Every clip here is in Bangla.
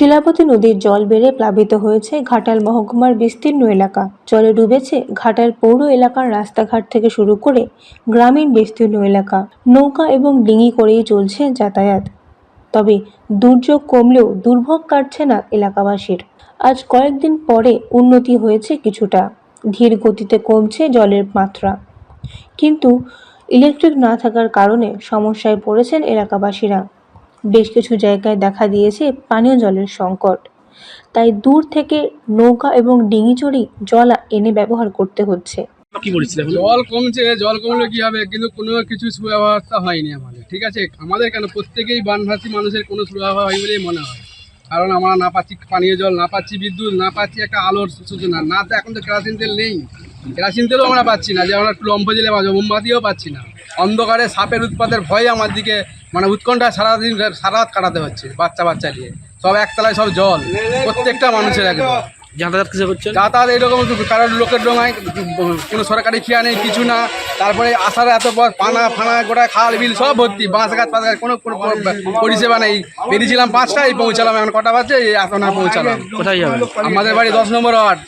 শিলাবতী নদীর জল বেড়ে প্লাবিত হয়েছে ঘাটাল মহকুমার বিস্তীর্ণ এলাকা। জলে ডুবেছে ঘাটাল পৌর এলাকার রাস্তাঘাট থেকে শুরু করে গ্রামীণ বিস্তীর্ণ এলাকা। নৌকা এবং ডিঙি করেই চলছে যাতায়াত। তবে দুর্যোগ কমলেও দুর্ভোগ কাটছে না এলাকাবাসীর। আজ কয়েকদিন পরে উন্নতি হয়েছে কিছুটা। ধীর গতিতে কমছে জলের মাত্রা। কিন্তু ইলেকট্রিক না থাকার কারণে সমস্যায় পড়েছেন এলাকাবাসীরা। বেশ কিছু জায়গায় দেখা দিয়েছে পানীয় জলের সংকট। তাই দূর থেকে নৌকা এবং ডিঙি চড়ি জল এনে ব্যবহার করতে হচ্ছে। জল কমছে জল কমলে কি হবে? কিন্তু কোনো কিছু সুব্যবস্থা হয়নি আমাদের ঠিক আছে? আমাদের কেন? প্রত্যেকেই বানভাসী মানুষের কোনো সুব্যবস্থা হয় বলেই মনে হয়। কারণ আমরা না পাচ্ছি পানীয় জল না পাচ্ছি বিদ্যুৎ না পাচ্ছি একটা আলোর সূচনা। না তো এখন তো কেরাসিন তেল নেই। কেরাসিন তেলও আমরা পাচ্ছি না। যে আমরা একটু লম্ফ জেলে মোমবাতিও পাচ্ছি না। অন্ধকারে সাপের উৎপাতের ভয় আমার দিকে মানে উৎকণ্ঠা সারাদিন সারা রাত কাটাতে হচ্ছে বাচ্চা বাচ্চা নিয়ে। সব একতলায় সব জল প্রত্যেকটা মানুষের একদম। যাতায়াত কিসে করছেন? যাতায়াত এরকম কারোর লোকের ডোঙায় কোনো সরকারি খেয়া নেই কিছু না। তারপরে আসার এত পর পানা ফানা গোটা খাল বিল সব ভর্তি বাঁশ গাছ পাশ গাছ কোনো কোনো পরিষেবা নেই। বেরিয়েছিলাম পাঁচটায় পৌঁছালাম এখন কটা বাজছে এই এখন আর পৌঁছালাম। কোথায় যাবেন? আমাদের বাড়ি দশ নম্বর ওয়ার্ড।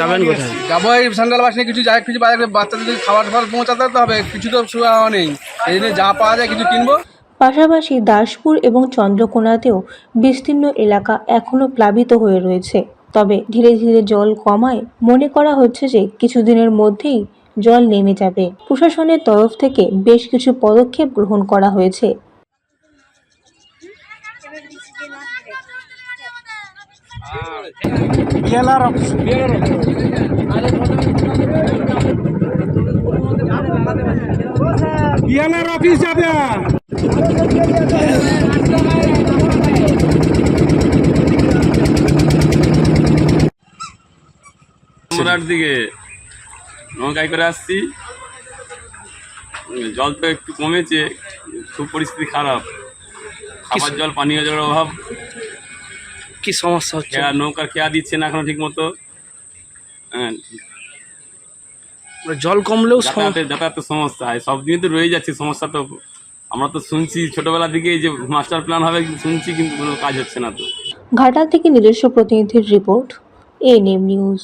যাবেন কোথায়? যাব এই স্যান্ডাল বাস নিয়ে কিছু যাই কিছু বাজারে বাচ্চাদের যদি খাবার ফাবার পৌঁছাতে হবে কিছু তো সুবিধা নেই। এই জন্য যা পাওয়া যায় কিছু কিনবো। পাশাপাশি দাসপুর এবং চন্দ্রকোনাতেও বিস্তীর্ণ এলাকা এখনও প্লাবিত হয়ে রয়েছে। তবে ধীরে ধীরে জল কমায় মনে করা হচ্ছে যে কিছুদিনের মধ্যেই জল নেমে যাবে। প্রশাসনের তরফ থেকে বেশ কিছু পদক্ষেপ গ্রহণ করা হয়েছে। অফিস যাবে। মোড়ার দিকে নৌকায় করে আসছি। জল তো একটু কমেছে খুব পরিস্থিতি খারাপ। খাবার জল পানীয় জলের অভাব। কি সমস্যা হচ্ছে? নৌকার খেয়া দিচ্ছে না এখনও ঠিক মতো হ্যাঁ। মানে জল কমলেও যাতায়াতের সমস্যা হয় সব দিনই তো রয়ে যাচ্ছে সমস্যা তো আমরা তো শুনছি ছোটবেলা থেকে যে মাস্টার প্ল্যান হবে শুনছি কিন্তু কোনো কাজ হচ্ছে না তো। ঘাটাল থেকে নিজস্ব প্রতিনিধির রিপোর্ট এএনএম নিউজ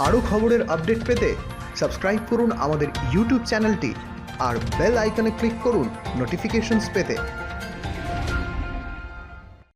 আরও খবরের আপডেট পেতে সাবস্ক্রাইব করুন আমাদের ইউটিউব চ্যানেলটি আর বেল আইকনে ক্লিক করুন নোটিফিকেশনস পেতে।